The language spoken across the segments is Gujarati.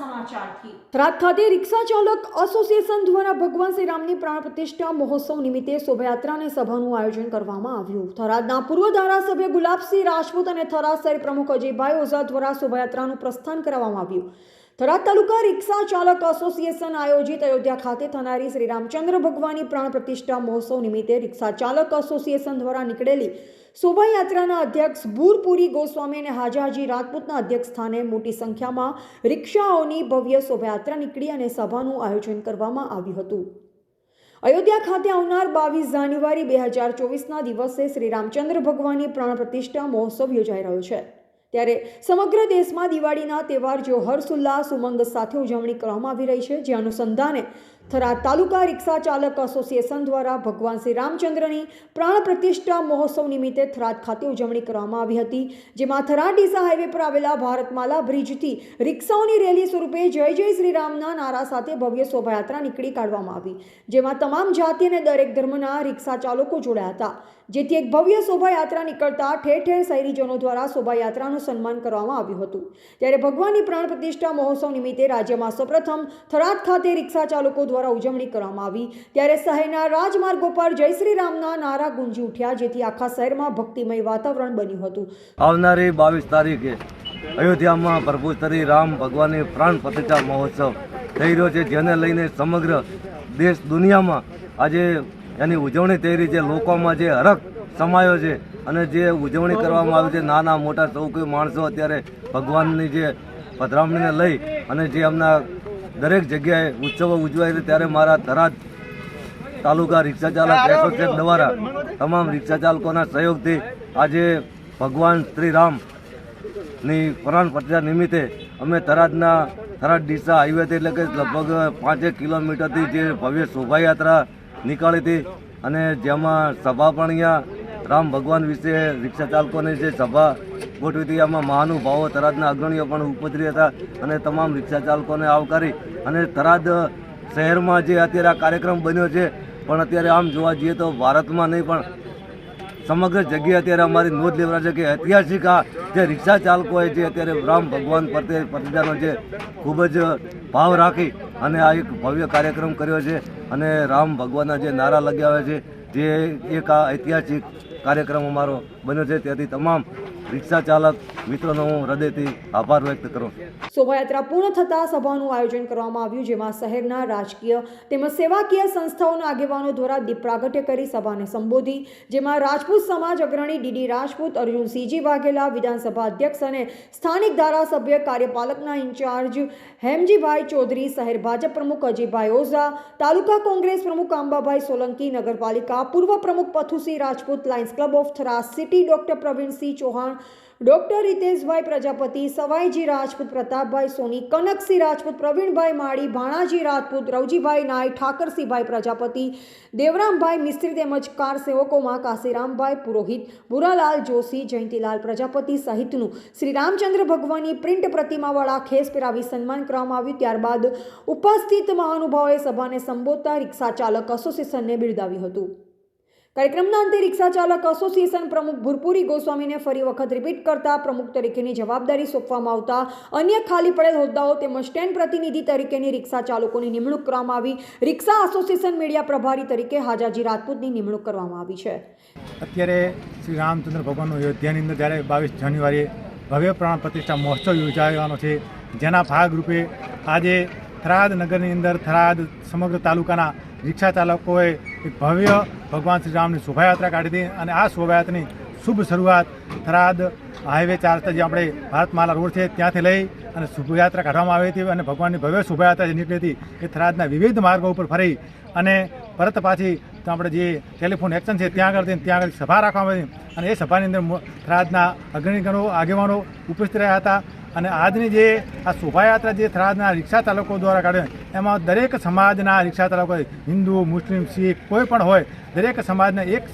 સમાચારથી. થરાદ ખાતે રિક્ષા ચાલક એસોસિએશન દ્વારા ભગવાન શ્રી રામની પ્રાણ પ્રતિષ્ઠા મહોત્સવ નિમિત્તે શોભાયાત્રા અને સભાનું આયોજન કરવામાં આવ્યું. થરાદના પૂર્વ ધારાસભ્ય ગુલાબસિંહ રાજપૂત અને થરાદ શહેર પ્રમુખ અજયભાઈ ઓઝા દ્વારા શોભાયાત્રાનું પ્રસ્થાન કરવામાં આવ્યું. થરાદ તાલુકા રિક્ષા ચાલક એસોસિએશન આયોજિત અયોધ્યા ખાતે થનારી શ્રી રામચંદ્ર ભગવાનની પ્રાણ પ્રતિષ્ઠા મહોત્સવ નિમિત્તે રિક્ષા ચાલક એસોસિએશન દ્વારા નીકળેલી શોભાયાત્રાના અધ્યક્ષ ભૂરપુરી ગોસ્વામી અને હાજાજી રાજપૂતના અધ્યક્ષ સ્થાને મોટી સંખ્યામાં રિક્ષાઓની ભવ્ય શોભાયાત્રા નીકળી અને સભાનું આયોજન કરવામાં આવ્યું હતું. અયોધ્યા ખાતે આવનાર બાવીસ જાન્યુઆરી બે હજાર ચોવીસના દિવસે શ્રી રામચંદ્ર ભગવાનની પ્રાણ પ્રતિષ્ઠા મહોત્સવ યોજાઈ રહ્યો છે. ત્યારે સમગ્ર દેશમાં દિવાળીના તહેવાર જો હર્ષોલ્લાસ ઉમંગ સાથે ઉજવણી કરવામાં આવી રહી છે. જે અનુસંધાને થરાદ તાલુકા રિક્ષા ચાલક એસોસિએશન દ્વારા ભગવાન શ્રી રામચંદ્રની પ્રાણ પ્રતિષ્ઠા મહોત્સવ નિમિત્તે થરાદ ખાતે ઉજવણી કરવામાં આવી હતી, જેમાં થરાદ ડીસા હાઈવે પર આવેલા ભારતમાલા બ્રિજથી રિક્ષાઓની રેલી સ્વરૂપે જય જય શ્રી રામના નારા સાથે ભવ્ય શોભાયાત્રા નીકળી કાઢવામાં આવી, જેમાં તમામ જાતિ અને દરેક ધર્મના રિક્ષા ચાલકો જોડાયા હતા. જેથી એક ભવ્ય શોભાયાત્રા નીકળતા ઠેર ઠેર શહેરીજનો દ્વારા શોભાયાત્રાનું સન્માન કરવામાં આવ્યું હતું. ત્યારે ભગવાનની પ્રાણ પ્રતિષ્ઠા મહોત્સવ નિમિત્તે રાજ્યમાં સૌપ્રથમ થરાદ ખાતે રિક્ષા ચાલકો દ્વારા ઉજવણી કરવામાં આવી. ત્યારે શહેરના રાજમાર્ગો પર જય શ્રી રામના નારા ગુંજી ઉઠ્યા, જેથી આખા શહેરમાં ભક્તિમય વાતાવરણ બન્યું હતું. આવનારી બાવીસ તારીખે અયોધ્યામાં પ્રભુ શ્રી રામ ભગવાનની પ્રાણ પ્રતિષ્ઠા મહોત્સવ થઈ રહ્યો છે, જેને લઈને સમગ્ર દેશ દુનિયામાં આજે એની ઉજવણી થઈ રહી છે. લોકોમાં જે હરખ સમાયો છે અને જે ઉજવણી કરવામાં આવી છે, નાના મોટા સૌ કોઈ માણસો અત્યારે ભગવાનની જે પધરામણીને લઈ અને જે એમના દરેક જગ્યાએ ઉત્સવો ઉજવાય છે. ત્યારે મારા થરાદ તાલુકા રિક્ષા ચાલક એસોસિએશન દ્વારા તમામ રિક્ષા ચાલકોના સહયોગથી આજે ભગવાન શ્રી રામની પ્રાણ પ્રતિષ્ઠા નિમિત્તે અમે થરાદના થરાદ ડીસા હાઈવેથી એટલે કે લગભગ પાંચેક કિલોમીટરથી જે ભવ્ય શોભાયાત્રા નીકાળી હતી. અને જેમાં સભા પણ અહીંયા રામ ભગવાન વિશે રિક્ષા ચાલકોની જે સભા ગોઠવી હતી એમાં મહાનુભાવો, તરાદના અગ્રણીઓ પણ ઉપસ્થિત હતા અને તમામ રિક્ષા ચાલકોને આવકારી અને તરાદ શહેરમાં જે અત્યારે આ કાર્યક્રમ બન્યો છે, પણ અત્યારે આમ જોવા જઈએ તો ભારતમાં નહીં, પણ સમગ્ર જગ્યાએ અત્યારે અમારી નોંધ લેવરા છે કે ઐતિહાસિક આ જે રિક્ષા ચાલકોએ જે અત્યારે રામ ભગવાન પ્રત્યે પ્રતિજાનો જે ખૂબ જ ભાવ રાખી અને આ એક ભવ્ય કાર્યક્રમ કર્યો છે અને રામ ભગવાનના જે નારા લગાવ્યા છે, જે એક આ ઐતિહાસિક કાર્યક્રમ અમારો બન્યો છે. તેથી તમામ રિક્ષા ચાલક મિત્રોનો હું હૃદયથી આભાર વ્યક્ત કરું. શોભાયાત્રા પૂર્ણ થતાં સભાનું આયોજન કરવામાં આવ્યું, જેમાં શહેરના રાજકીય તેમજ સેવાકીય સંસ્થાઓના આગેવાનો દ્વારા દીપ કરી સભાને સંબોધી, જેમાં રાજપૂત સમાજ અગ્રણી ડીડી રાજપૂત અર્જુનસિંહજી વાઘેલા, વિધાનસભા અધ્યક્ષ અને સ્થાનિક ધારાસભ્ય કાર્યપાલકના ઇન્ચાર્જ હેમજીભાઈ ચૌધરી, શહેર ભાજપ પ્રમુખ અજયભાઈ ઓઝા, તાલુકા કોંગ્રેસ પ્રમુખ આંબાભાઈ સોલંકી, નગરપાલિકા પૂર્વ પ્રમુખ Pathusinh Rajput, lions club of Tharas city doctor Pravinsinh Chauhan doctor Riteshbhai Prajapati, Savaiji Rajput Pratapbhai Soni, Kanaksinh Rajput, Pravinbhai Mali, Bhanaji Rajput, Ravjibhai Nai, Thakarsinhbhai Prajapati, Devrambhai Mistri તેમજ કાર સેવકોમાં કાશીરામભાઈ પુરોહિત ભુરાલાલ જોશી, જયંતિલાલ પ્રજાપતિ સહિતનું શ્રી રામચંદ્ર ભગવાનની પ્રિન્ટ પ્રતિમાવાળા ખેસ પહેરાવી સન્માન કરવામાં આવ્યું. ત્યારબાદ ઉપસ્થિત મહાનુભાવોએ સભાને સંબોધતા રિક્ષા ચાલક એસોસિએશનને બિરદાવ્યું હતું. કાર્યક્રમના અંતે રિક્ષા ચાલક એસોસિએશન પ્રમુખ ભૂરપુરી ગોસ્વામીને ફરી વખત રિપીટ કરતા પ્રમુખ તરીકેની જવાબદારી સોંપવામાં આવતા અન્ય ખાલી પડેલ હોદ્દાઓ તેમજ સ્ટેન્ડ પ્રતિનિધિ તરીકેની રિક્ષા ચાલકોની નિમણૂક કરવામાં આવી. રિક્ષા એસોસિએશન મીડિયા પ્રભારી તરીકે હાજાજી રાજપૂતની નિમણૂક કરવામાં આવી છે. અત્યારે શ્રી રામચંદ્ર ભગવાનનો અયોધ્યાની અંદર જ્યારે બાવીસ જાન્યુઆરીએ ભવ્ય પ્રાણ પ્રતિષ્ઠા મહોત્સવ યોજાવાનો છે, જેના ભાગરૂપે આજે થરાદ નગરની અંદર થરાદ સમગ્ર તાલુકાના રિક્ષા ચાલકોએ એક ભવ્ય ભગવાન શ્રી રામની શોભાયાત્રા કાઢી હતી અને આ શોભાયાત્રાની શુભ શરૂઆત થરાદ હાઈવે ચાર જે આપણે ભારતમાલા રોડ છે ત્યાંથી લઈ અને શોભાયાત્રા કાઢવામાં આવી હતી અને ભગવાનની ભવ્ય શોભાયાત્રા જે નીકળી હતી એ થરાદના વિવિધ માર્ગો ઉપર ફરી અને પરત પાછી આપણે જે ટેલિફોન એક્શન છે ત્યાં આગળ ત્યાં આગળ સભા રાખવામાં આવી અને એ સભાની અંદર થરાદના અગ્રણીગણો, આગેવાનો ઉપસ્થિત રહ્યા હતા. અને આજની જે આ શોભાયાત્રા જે થરાદના રિક્ષા ચાલકો દ્વારા કાઢે, એમાં દરેક સમાજના રિક્ષા ચાલકો હિન્દુ, મુસ્લિમ, શીખ, કોઈ પણ હોય, દરેક સમાજને એક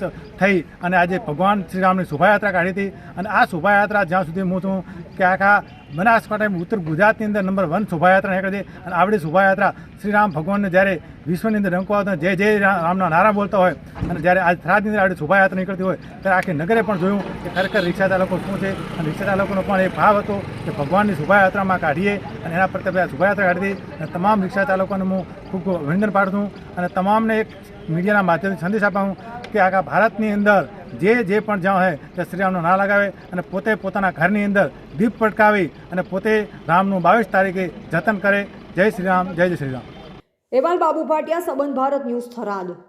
થઈ અને આજે ભગવાન શ્રીરામની શોભાયાત્રા કાઢી હતી. અને આ શોભાયાત્રા જ્યાં સુધી હું છું, કે આખા બનાસકાંઠા ઉત્તર ગુજરાતની અંદર નંબર વન શોભાયાત્રા નીકળે છે અને આવડી શોભાયાત્રા શ્રી રામ ભગવાનને જ્યારે વિશ્વની અંદર ડંકો આવતો જય જય રામના નારા બોલતા હોય અને જ્યારે આજ થરાદની અંદર આવડી શોભાયાત્રા નીકળતી હોય, ત્યારે આખી નગરે પણ જોયું કે ખરેખર રિક્ષા ચાલકો શું છે અને રિક્ષા ચાલકોનો પણ એ ભાવ હતો કે ભગવાનની શોભાયાત્રામાં કાઢીએ અને એના પ્રત્યે બધા શોભાયાત્રા કાઢી અને તમામ રિક્ષા ચાલકોને હું ખૂબ અભિનંદન પાડું છું અને તમામને એક મીડિયાના માધ્યમથી સંદેશ આપું કે આખા ભારતની અંદર જે જે પણ જ્યાં હોય તે શ્રીરામનો ના લગાવે અને પોતે પોતાના ઘરની અંદર દીપ પટકાવી અને પોતે રામનું બાવીસ તારીખે જતન કરે. જય શ્રી રામ જય જય શ્રી રામ એવાલ બાબુ ભાટિયા, સંબંધ ભારત ન્યૂઝ થરાદ.